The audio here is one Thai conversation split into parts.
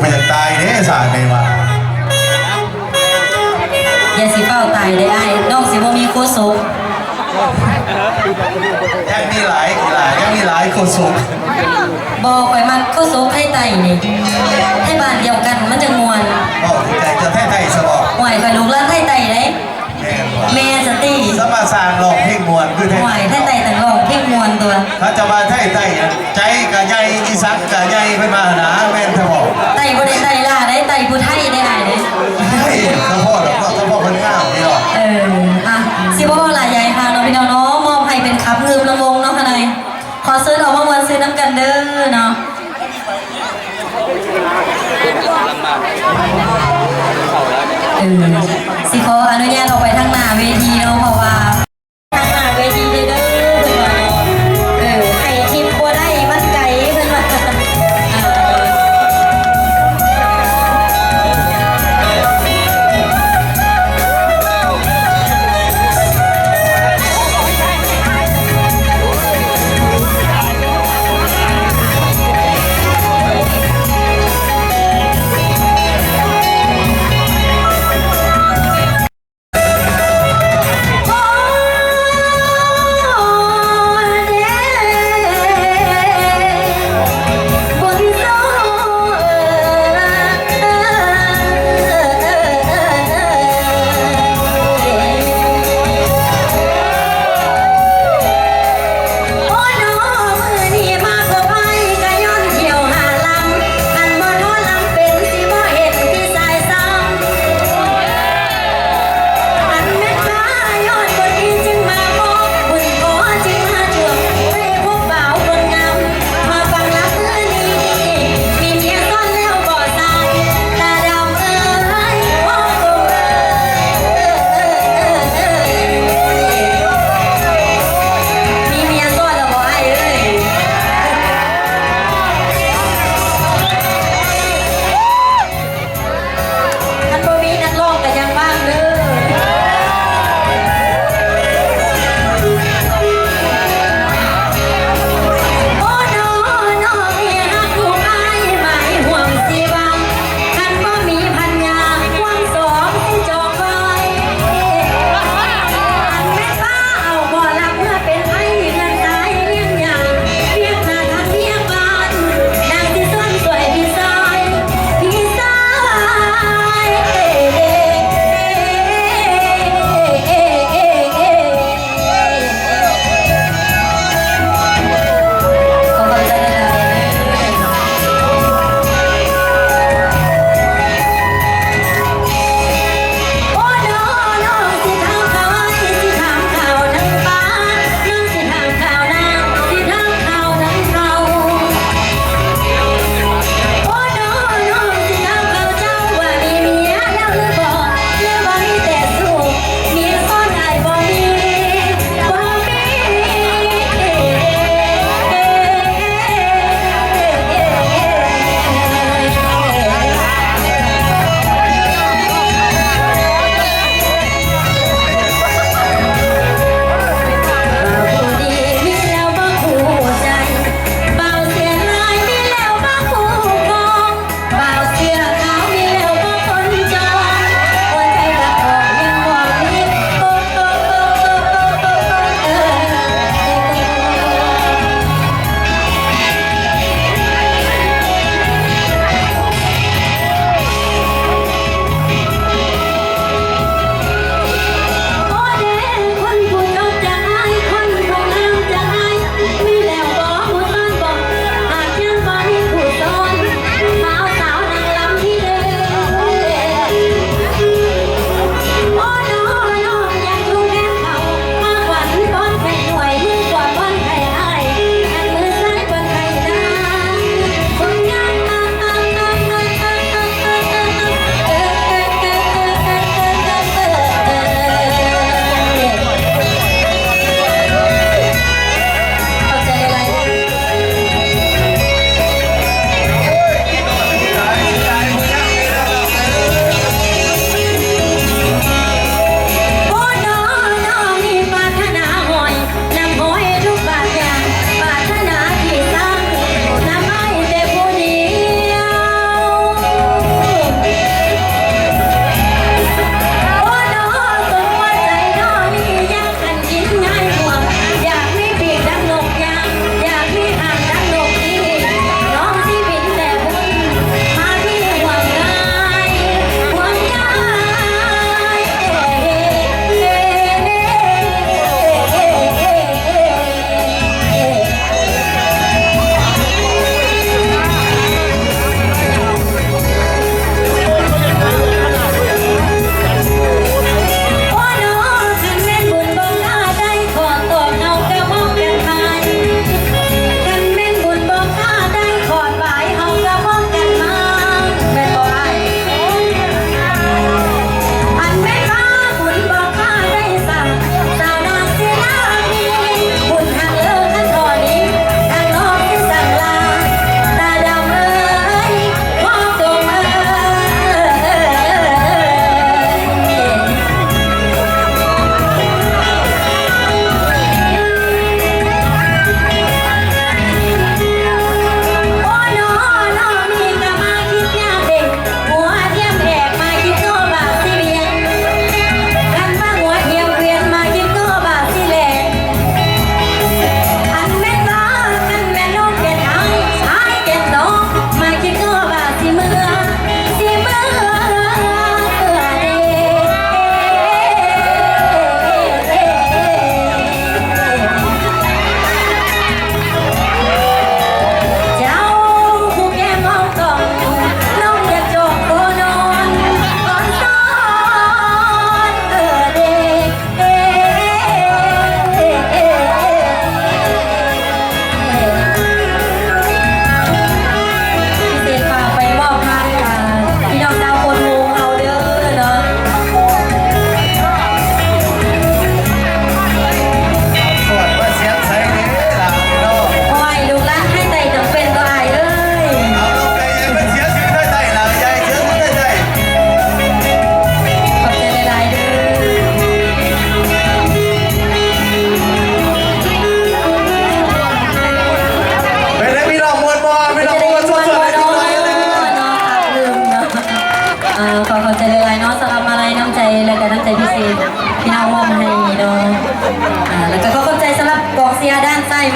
ไปจะตายเด้สาในว่าอย่าสิเฝ้าตายได้ไอ้ายน้องสิบ่มีโคศกยังมีหลายหลายยังมีหลายคนสูงบ่ข่อยมันโคศกให้ไตนี่ให้บ้านเดียวกันมันจะมวนบอกใจจะแท้ไทยสบอกห่วยข่อยลูกหลานให้ไตเด้แม่นว่าแม่สติสมาสร้างหลอกเพลงมวนคือแท้ห่วยให้ไตต่างรองเพ่งมวนตัวถ้าจะมาไทยไทยใจกะใหญ่อีสักกะใหญ่เพิ่นมาหนา ออสิขออนุญาตออกไปทางหน้าเวทีเนาะเพราะว่า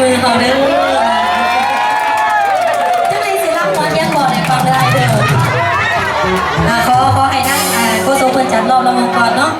มือเขาเด้อจังเลยสิรับหมอนยังบอกในฟังได้เด้ออ่าขอขอให้นั่งโคโซเพิ่นจัดรอบละมงก่อนเนาะ